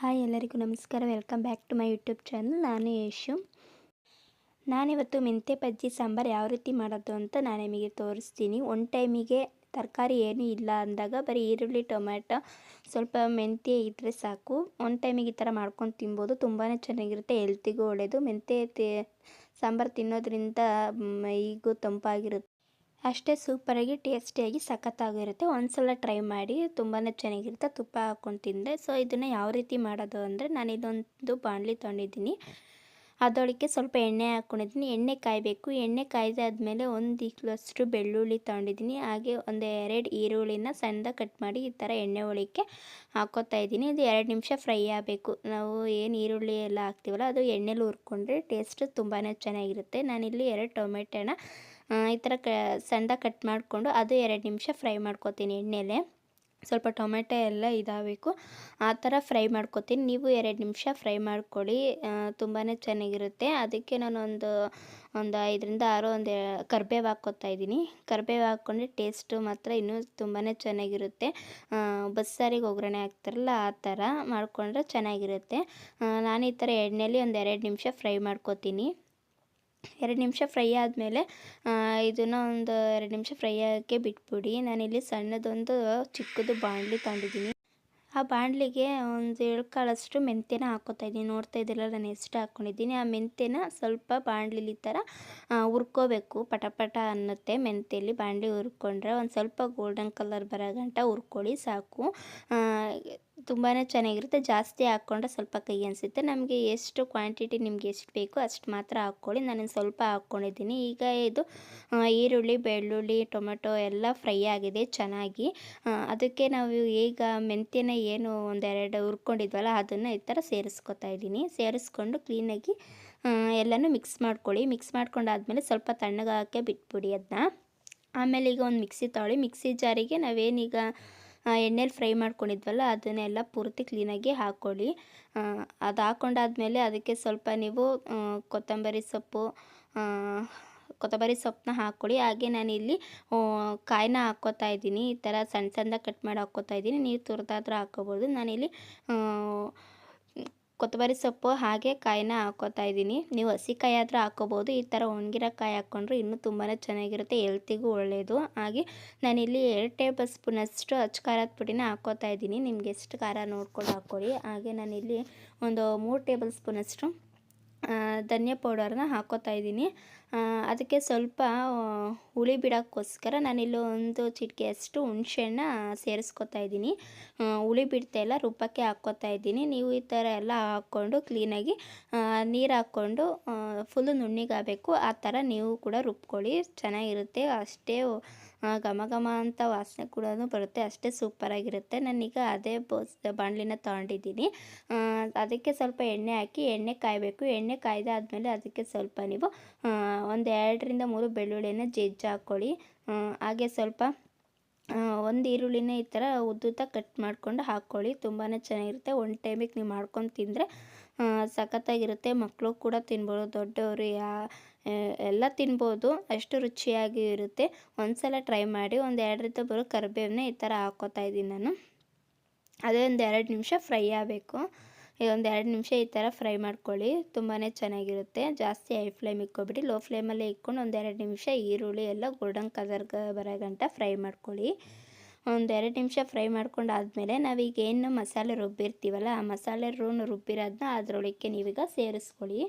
Hi ಎಲ್ಲರಿಗೂ ನಮಸ್ಕಾರ. Welcome back to my YouTube channel ನಾನು ಯಶು ನಾನಿವತ್ತು ಮೆಂತೆ ಬಜ್ಜಿ, ಸಾಂಬಾರು ಯಾವ ರೀತಿ ಮಾಡೋದು ಅಂತ ನಾನು ನಿಮಗೆ ತೋರಿಸ್ತೀನಿ. ಒನ್ ಟೈಮಿಗೆ ತರಕಾರಿ ಏನೂ ಇಲ್ಲ ಅಂದಾಗ ಬರೀ ಈರುಳ್ಳಿ, ಟೊಮ್ಯಾಟೊ, ಸ್ವಲ್ಪ ಮೆಂತ್ಯ ಇದ್ದರೆ ಸಾಕು. ಒನ್ ಟೈಮಿಗೆ ಈ ಥರ ಮಾಡ್ಕೊಂಡು ತಿನ್ಬೋದು. ತುಂಬಾ ಚೆನ್ನಾಗಿರುತ್ತೆ ಹೆಲ್ತಿಗೂ ಒಳ್ಳೆಯದು ಮೆಂತ್ಯ ಸಾಂಬಾರು ತಿನ್ನೋದ್ರಿಂದ ಮೈಗೂ ತಂಪಾಗಿರುತ್ತೆ. ಅಷ್ಟೇ ಸೂಪರಾಗಿ ಟೇಸ್ಟಿಯಾಗಿ ಸಖತ್ತಾಗಿರುತ್ತೆ. ಒಂದ್ಸಲ ಟ್ರೈ ಮಾಡಿ ತುಂಬಾ ಚೆನ್ನಾಗಿರುತ್ತೆ. ತುಪ್ಪ ಹಾಕ್ಕೊಂಡು ತಿಂದರೆ. ಸೊ ಇದನ್ನು ಯಾವ ರೀತಿ ಮಾಡೋದು ಅಂದರೆ ನಾನು ಇದೊಂದು ಬಾಣಲಿ ತೊಗೊಂಡಿದ್ದೀನಿ. ಅದೊಳಗೆ ಸ್ವಲ್ಪ ಎಣ್ಣೆ ಹಾಕ್ಕೊಂಡಿದ್ದೀನಿ ಎಣ್ಣೆ ಕಾಯಬೇಕು. ಎಣ್ಣೆ ಕಾಯ್ದಾದ್ಮೇಲೆ ಒಂದು ಇಕ್ಲಷ್ಟು ಬೆಳ್ಳುಳ್ಳಿ ತೊಗೊಂಡಿದ್ದೀನಿ. ಹಾಗೆ ಒಂದು ಎರಡು ಈರುಳ್ಳಿನ ಸಣ್ಣದಾಗಿ ಕಟ್ ಮಾಡಿ ಈ ಥರ ಎಣ್ಣೆ ಒಳಕ್ಕೆ ಹಾಕೋತಾ ಇದ್ದೀನಿ. ಇದು ಎರಡು ನಿಮಿಷ ಫ್ರೈ ಆಗಬೇಕು. ನಾವು ಏನು ಈರುಳ್ಳಿ ಎಲ್ಲ ಹಾಕ್ತೀವಲ್ಲ, ಅದು ಎಣ್ಣೆಲಿ ಹುರ್ಕೊಂಡ್ರೆ ಟೇಸ್ಟ್ ತುಂಬಾ ಚೆನ್ನಾಗಿರುತ್ತೆ. ನಾನಿಲ್ಲಿ ಎರಡು ಟೊಮೆಟೊನ ಈ ಥರ ಕ, ಸಣ್ಣ ಕಟ್ ಮಾಡಿಕೊಂಡು ಅದು ಎರಡು ನಿಮಿಷ ಫ್ರೈ ಮಾಡ್ಕೊತೀನಿ ಎಣ್ಣೆಲೆ. ಸ್ವಲ್ಪ ಟೊಮೆಟೊ ಎಲ್ಲ ಇದಾಗಬೇಕು. ಆ ಥರ ಫ್ರೈ ಮಾಡ್ಕೊತೀನಿ. ನೀವು ಎರಡು ನಿಮಿಷ ಫ್ರೈ ಮಾಡ್ಕೊಳ್ಳಿ. ತುಂಬಾ ಚೆನ್ನಾಗಿರುತ್ತೆ. ಅದಕ್ಕೆ ನಾನು ಒಂದು ಒಂದು ಐದರಿಂದ ಆರು ಒಂದು ಕರ್ಬೇವು ಹಾಕ್ಕೊತಾ ಇದ್ದೀನಿ. ಕರ್ಬೇವು ಹಾಕ್ಕೊಂಡ್ರೆ ಟೇಸ್ಟು ಮಾತ್ರ ಇನ್ನೂ ತುಂಬಾ ಚೆನ್ನಾಗಿರುತ್ತೆ. ಬಸ್ಸಾರಿಗೆ ಒಗ್ಗರಣೆ ಹಾಕ್ತಾರಲ್ಲ ಆ ಥರ ಮಾಡಿಕೊಂಡ್ರೆ ಚೆನ್ನಾಗಿರುತ್ತೆ. ನಾನು ಈ ಥರ ಎಣ್ಣೆಲಿ ಒಂದು ಎರಡು ನಿಮಿಷ ಫ್ರೈ ಮಾಡ್ಕೊತೀನಿ. ಎರಡು ನಿಮಿಷ ಫ್ರೈ ಆದಮೇಲೆ ಇದನ್ನು ಒಂದು ಎರಡು ನಿಮಿಷ ಫ್ರೈ ಆಗೋಕ್ಕೆ ಬಿಟ್ಬಿಡಿ. ನಾನಿಲ್ಲಿ ಸಣ್ಣದೊಂದು ಚಿಕ್ಕದು ಬಾಣಲಿ ತಗೊಂಡಿದ್ದೀನಿ. ಆ ಬಾಣಲಿಗೆ ಒಂದು ಏಳು ಕಾಳಷ್ಟು ಮೆಂತ್ಯನ ಹಾಕೋತಾ ಇದ್ದೀನಿ. ನೋಡ್ತಾ ಇದ್ದಿಲ್ಲ ನಾನು ಎಷ್ಟು ಹಾಕ್ಕೊಂಡಿದ್ದೀನಿ ಆ ಮೆಂತ್ಯನ ಸ್ವಲ್ಪ ಬಾಣಲಿಲಿ ಥರ ಹುರ್ಕೋಬೇಕು. ಪಟ ಅನ್ನತ್ತೆ ಮೆಂತ್ಯಲ್ಲಿ. ಬಾಣಲಿ ಹುರ್ಕೊಂಡ್ರೆ ಒಂದು ಸ್ವಲ್ಪ ಗೋಲ್ಡನ್ ಕಲರ್ ಬರೋ ಗಂಟ ಹುರ್ಕೊಳ್ಳಿ, ಸಾಕು. ತುಂಬಾ ಚೆನ್ನಾಗಿರುತ್ತೆ. ಜಾಸ್ತಿ ಹಾಕ್ಕೊಂಡ್ರೆ ಸ್ವಲ್ಪ ಕೈ ಅನಿಸುತ್ತೆ. ನಮಗೆ ಎಷ್ಟು ಕ್ವಾಂಟಿಟಿ ನಿಮ್ಗೆ ಎಷ್ಟು ಬೇಕು ಅಷ್ಟು ಮಾತ್ರ ಹಾಕ್ಕೊಳ್ಳಿ. ನಾನು ಸ್ವಲ್ಪ ಹಾಕ್ಕೊಂಡಿದ್ದೀನಿ. ಈಗ ಇದು ಈರುಳ್ಳಿ, ಬೆಳ್ಳುಳ್ಳಿ, ಟೊಮೆಟೊ ಎಲ್ಲ ಫ್ರೈ ಆಗಿದೆ ಚೆನ್ನಾಗಿ. ಅದಕ್ಕೆ ನಾವು ಈಗ ಮೆಂತ್ಯನ ಏನು ಒಂದೆರಡು ಹುರ್ಕೊಂಡಿದ್ವಲ್ಲ, ಅದನ್ನು ಈ ಥರ ಸೇರಿಸ್ಕೊತಾ ಇದ್ದೀನಿ. ಸೇರಿಸ್ಕೊಂಡು ಕ್ಲೀನಾಗಿ ಎಲ್ಲನೂ ಮಿಕ್ಸ್ ಮಾಡ್ಕೊಳ್ಳಿ. ಮಿಕ್ಸ್ ಮಾಡ್ಕೊಂಡಾದ್ಮೇಲೆ ಸ್ವಲ್ಪ ತಣ್ಣಗಾಕೆ ಬಿಟ್ಬಿಡಿ ಅದನ್ನ ಆಮೇಲೆ ಈಗ ಒಂದು ಮಿಕ್ಸಿ ತೊಗೊಳ್ಳಿ. ಮಿಕ್ಸಿ ಜಾರಿಗೆ ನಾವೇನೀಗ ಎಣ್ಣೆಲಿ ಫ್ರೈ ಮಾಡ್ಕೊಂಡಿದ್ವಲ್ಲ, ಅದನ್ನೆಲ್ಲ ಪೂರ್ತಿ ಕ್ಲೀನಾಗಿ ಹಾಕ್ಕೊಳ್ಳಿ ಅದು ಹಾಕ್ಕೊಂಡಾದ್ಮೇಲೆ ಅದಕ್ಕೆ ಸ್ವಲ್ಪ ನೀವು ಕೊತ್ತಂಬರಿ ಸೊಪ್ಪು ಕೊತ್ತಂಬರಿ ಸೊಪ್ಪನ್ನ ಹಾಕ್ಕೊಳ್ಳಿ ಹಾಗೆ ನಾನಿಲ್ಲಿ ಕಾಯಿನ ಹಾಕ್ಕೋತಾ ಇದ್ದೀನಿ. ಈ ಥರ ಸಣ್ಣ ಸಣ್ಣದಾಗಿ ಕಟ್ ಮಾಡಿ ಹಾಕ್ಕೋತಾ ಇದ್ದೀನಿ. ನೀವು ತುರಿದಾದ್ರೂ ಹಾಕ್ಕೋಬೋದು. ನಾನಿಲ್ಲಿ ಕೊತ್ತಂಬರಿ ಸೊಪ್ಪು ಹಾಗೆ ಕಾಯಿನ ಹಾಕೋತಾ ಇದ್ದೀನಿ. ನೀವು ಹಸಿ ಕಾಯಿ ಆದರೂ ಹಾಕೋಬೋದು. ಈ ಥರ ಒಣಗಿರೋ ಕಾಯಿ ಹಾಕ್ಕೊಂಡ್ರೆ ಇನ್ನೂ ತುಂಬಾ ಚೆನ್ನಾಗಿರುತ್ತೆ. ಹೆಲ್ತಿಗೂ ಒಳ್ಳೆಯದು ಹಾಗೆ ನಾನಿಲ್ಲಿ ಎರಡು ಟೇಬಲ್ ಸ್ಪೂನಷ್ಟು ಅಚ್ಚು ಖಾರದ ಪುಡಿನ ಹಾಕೋತಾ ಇದ್ದೀನಿ. ನಿಮ್ಗೆ ಎಷ್ಟು ಖಾರ ನೋಡ್ಕೊಂಡು ಹಾಕ್ಕೊಳ್ಳಿ. ಹಾಗೆ ನಾನಿಲ್ಲಿ ಒಂದು ಮೂರು ಟೇಬಲ್ ಸ್ಪೂನಷ್ಟು ಧನಿಯಾ ಪೌಡರ್ನ ಹಾಕೋತಾ ಇದ್ದೀನಿ. ಅದಕ್ಕೆ ಸ್ವಲ್ಪ ಹುಳಿ ಬಿಡೋಕ್ಕೋಸ್ಕರ ನಾನಿಲ್ಲಿ ಒಂದು ಚಿಟಿಕೆಯಷ್ಟು ಹುಣಸೆಹಣ್ಣ ಸೇರಿಸ್ಕೊತಾ ಇದ್ದೀನಿ. ಹುಳಿ ಬಿಡ್ತಾಯಿಲ್ಲ ರುಬ್ಬಕ್ಕೆ ಹಾಕ್ಕೋತಾ ಇದ್ದೀನಿ. ನೀವು ಈ ಥರ ಎಲ್ಲ ಹಾಕ್ಕೊಂಡು ಕ್ಲೀನಾಗಿ ನೀರು ಹಾಕ್ಕೊಂಡು ಫುಲ್ಲು ನುಣ್ಣಿಗಾಗಬೇಕು. ಆ ಥರ ನೀವು ಕೂಡ ರುಬ್ಕೊಳ್ಳಿ. ಚೆನ್ನಾಗಿರುತ್ತೆ. ಅಷ್ಟೇ ಘಮ ಘಮ ಅಂತ ವಾಸನೆ ಕೂಡ ಬರುತ್ತೆ. ಅಷ್ಟೇ ಸೂಪರಾಗಿರುತ್ತೆ. ನಾನೀಗ ಅದೇ ಬೋಸ್, ಬಾಣಲಿನ ತೊಗೊಂಡಿದ್ದೀನಿ. ಅದಕ್ಕೆ ಸ್ವಲ್ಪ ಎಣ್ಣೆ ಹಾಕಿ, ಎಣ್ಣೆ ಕಾಯಬೇಕು. ಎಣ್ಣೆ ಕಾಯ್ದಾದ್ಮೇಲೆ ಅದಕ್ಕೆ ಸ್ವಲ್ಪ ನೀವು ಒಂದು ಎರಡರಿಂದ ಮೂರು ಬೆಳ್ಳುಳ್ಳಿನ ಜಜ್ಜಿ ಹಾಕ್ಕೊಳ್ಳಿ. ಹಾಗೆ ಸ್ವಲ್ಪ ಒಂದು ಈರುಳ್ಳಿನ ಈ ಥರ ಉದ್ದುತ್ತ ಕಟ್ ಮಾಡಿಕೊಂಡು ಹಾಕ್ಕೊಳ್ಳಿ. ತುಂಬಾ ಚೆನ್ನಾಗಿರುತ್ತೆ. ಒಂದು ಟೈಮಿಗೆ ನೀವು ಮಾಡ್ಕೊಂಡು ತಿಂದರೆ ಸಖತ್ತಾಗಿರುತ್ತೆ. ಮಕ್ಕಳು ಕೂಡ ತಿನ್ಬೋದು, ದೊಡ್ಡವರು, ಯಾ ಎಲ್ಲ ತಿನ್ಬೋದು. ಅಷ್ಟು ರುಚಿಯಾಗಿ ಇರುತ್ತೆ. ಒಂದು ಸಲ ಟ್ರೈ ಮಾಡಿ, ಒಂದು ಎರಡರಿಂದ ಬರೋ ಕರಿಬೇವನ್ನ ಈ ಥರ ಹಾಕ್ಕೋತಾ ಇದ್ದೀನಿ ನಾನು. ಅದೇ ಒಂದು ಎರಡು ನಿಮಿಷ ಫ್ರೈ ಆಗಬೇಕು. ಒಂದು ಎರಡು ನಿಮಿಷ ಈ ಥರ ಫ್ರೈ ಮಾಡ್ಕೊಳ್ಳಿ. ತುಂಬಾ ಚೆನ್ನಾಗಿರುತ್ತೆ. ಜಾಸ್ತಿ ಹೈ ಫ್ಲೇಮ್ ಇಕ್ಕೊಬಿಡಿ. ಲೋ ಫ್ಲೇಮಲ್ಲೇ ಇಕ್ಕೊಂಡು ಒಂದು ಎರಡು ನಿಮಿಷ ಈರುಳ್ಳಿ ಎಲ್ಲ ಗೋಲ್ಡನ್ ಕಲರ್ ಬರೋ ಗಂಟ ಫ್ರೈ ಮಾಡ್ಕೊಳ್ಳಿ. ಒಂದು ಎರಡು ನಿಮಿಷ ಫ್ರೈ ಮಾಡ್ಕೊಂಡು ಆದಮೇಲೆ ನಾವೀಗ ಏನು ಮಸಾಲೆ ರುಬ್ಬಿರ್ತೀವಲ್ಲ, ಆ ಮಸಾಲೆ ರೂ ರುಬ್ಬಿರೋದನ್ನ ಅದರೊಳಕ್ಕೆ ನೀವೀಗ ಸೇರಿಸ್ಕೊಳ್ಳಿ.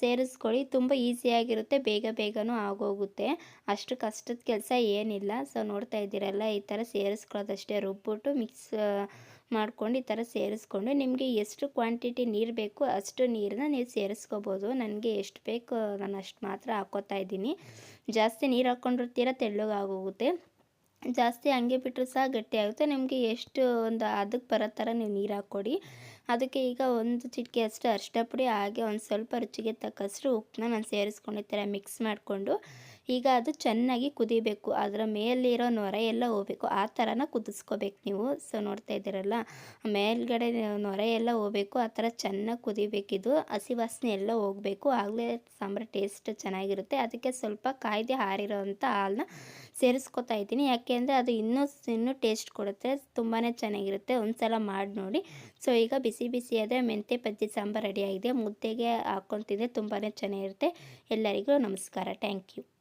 ಸೇರಿಸ್ಕೊಳ್ಳಿ. ತುಂಬ ಈಸಿಯಾಗಿರುತ್ತೆ ಬೇಗ ಬೇಗನೂ ಆಗೋಗುತ್ತೆ. ಅಷ್ಟು ಕಷ್ಟದ ಕೆಲಸ ಏನಿಲ್ಲ. ಸೊ ನೋಡ್ತಾ ಇದ್ದೀರಲ್ಲ, ಈ ಥರ ಸೇರಿಸ್ಕೊಳ್ಳೋದಷ್ಟೇ ರುಬ್ಬಿಟ್ಟು ಮಿಕ್ಸ್ ಮಾಡ್ಕೊಂಡು ಈ ಥರ ಸೇರಿಸ್ಕೊಂಡು ನಿಮಗೆ ಎಷ್ಟು ಕ್ವಾಂಟಿಟಿ ನೀರು ಬೇಕು ಅಷ್ಟು ನೀರನ್ನ ನೀವು ಸೇರಿಸ್ಕೋಬೋದು. ನನಗೆ ಎಷ್ಟು ಬೇಕು ನಾನು ಅಷ್ಟು ಮಾತ್ರ ಹಾಕೋತಾ ಇದ್ದೀನಿ. ಜಾಸ್ತಿ ನೀರು ಹಾಕ್ಕೊಂಡಿರ್ತೀರ ತೆಳ್ಳಗಾಗೋಗುತ್ತೆ. ಜಾಸ್ತಿ ಹಂಗೆ ಬಿಟ್ಟರು ಸಹ ಗಟ್ಟಿಯಾಗುತ್ತೆ ನಿಮಗೆ ಎಷ್ಟು ಒಂದು ಅದಕ್ಕೆ ಬರೋ ಥರ ನೀವು ನೀರು ಹಾಕ್ಕೊಡಿ. ಅದಕ್ಕೆ ಈಗ ಒಂದು ಚಿಟಿಕೆ ಅಷ್ಟು ಅರಿಶಿನ ಪುಡಿ ಹಾಗೆ ಒಂದು ಸ್ವಲ್ಪ ರುಚಿಗೆ ತಕ್ಕಷ್ಟು ಉಪ್ಪನ್ನ ನಾನು ಸೇರಿಸ್ಕೊಂಡು ಈ ಥರ ಮಿಕ್ಸ್ ಮಾಡಿಕೊಂಡು. ಈಗ ಅದು ಚೆನ್ನಾಗಿ ಕುದಿಬೇಕು. ಅದರ ಮೇಲಿರೋ ನೊರೆ ಎಲ್ಲ ಹೋಗ್ಬೇಕು. ಆ ಥರನ ಕುದಿಸ್ಕೋಬೇಕು ನೀವು. ಸೊ, ನೋಡ್ತಾ ಇದ್ದೀರಲ್ಲ? ಮೇಲ್ಗಡೆ ನೊರೆ ಎಲ್ಲ ಹೋಗ್ಬೇಕು. ಆ ಥರ ಚೆನ್ನಾಗಿ ಕುದಿಬೇಕಿದು ಹಸಿ ವಾಸನೆ ಎಲ್ಲ ಹೋಗಬೇಕು. ಆಗಲೇ ಸಾಂಬಾರು ಟೇಸ್ಟ್ ಚೆನ್ನಾಗಿರುತ್ತೆ. ಅದಕ್ಕೆ ಸ್ವಲ್ಪ ಕಾಯ್ದೆ ಆರಿರೋವಂಥ ಹಾಲನ್ನ ಸೇರಿಸ್ಕೊತಾ ಇದ್ದೀನಿ. ಯಾಕೆಂದರೆ ಅದು ಇನ್ನೂ ಇನ್ನೂ ಟೇಸ್ಟ್ ಕೊಡುತ್ತೆ. ತುಂಬಾ ಚೆನ್ನಾಗಿರುತ್ತೆ. ಒಂದ್ಸಲ ಮಾಡಿ ನೋಡಿ. ಸೊ, ಈಗ ಬಿಸಿ ಬಿಸಿ ಆದರೆ ಮೆಂತ್ಯ ಬಜ್ಜಿ ಸಾಂಬಾರು ರೆಡಿಯಾಗಿದೆ ಮುದ್ದೆಗೆ ಹಾಕ್ಕೊಂಡು ತಿಂದರೆ ತುಂಬಾ ಚೆನ್ನಾಗಿರುತ್ತೆ. ಎಲ್ಲರಿಗೂ ನಮಸ್ಕಾರ. Thank you.